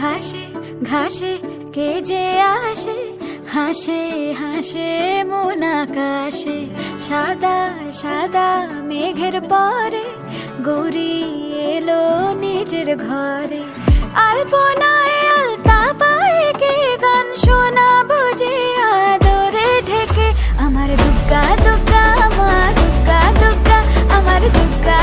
ঘাসে ঘাসে কে যে আসে? হাসে হাসে মন আকাশে। সাদা সাদা মেঘের পরে গৌরী এলো নিজের ঘরে। আলপনায় আলতা পায়ে কে গান শোনা বুঝে আদরে ঢেকে? আমার দুর্গা দুর্গা মা দুর্গা দুর্গা আমার দুর্গা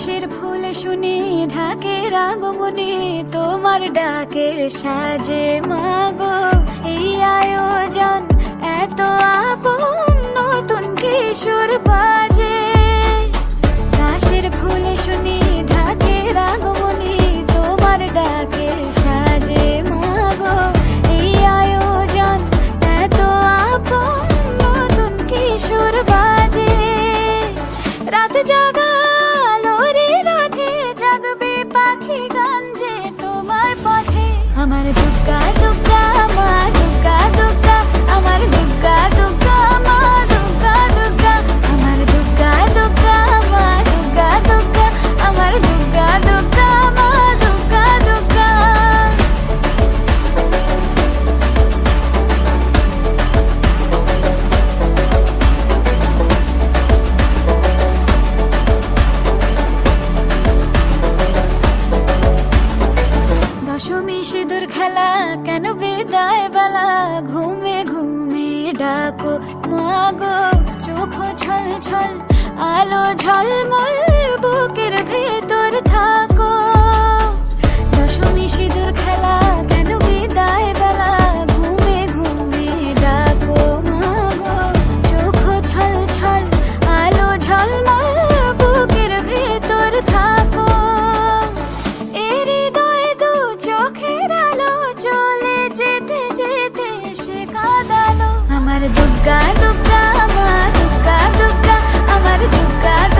কাশের ফুল শুনি ঢাকের আগমনে তোমার ডাকের সাজে মাগো। এই আয়োজন এত আপন, নতুন কিশোর বাজে। কাশের ফুল শুনি ঢাকের আগমনে তোমার ডাকের সাজে মাগো। এই আয়োজন এত আপন, নতুন বাজে। রাত জাগালো দশমী সিঁদুর খেলা, কেন বিদায় বেলা? ঘুমে ঘুমে ডাকো মাগো চোখ ছল ছল আলো ঝলমল, বুকের আমার দুর্গা দুর্গা আমার দুর্গা দুর্গা আমার দুর্গা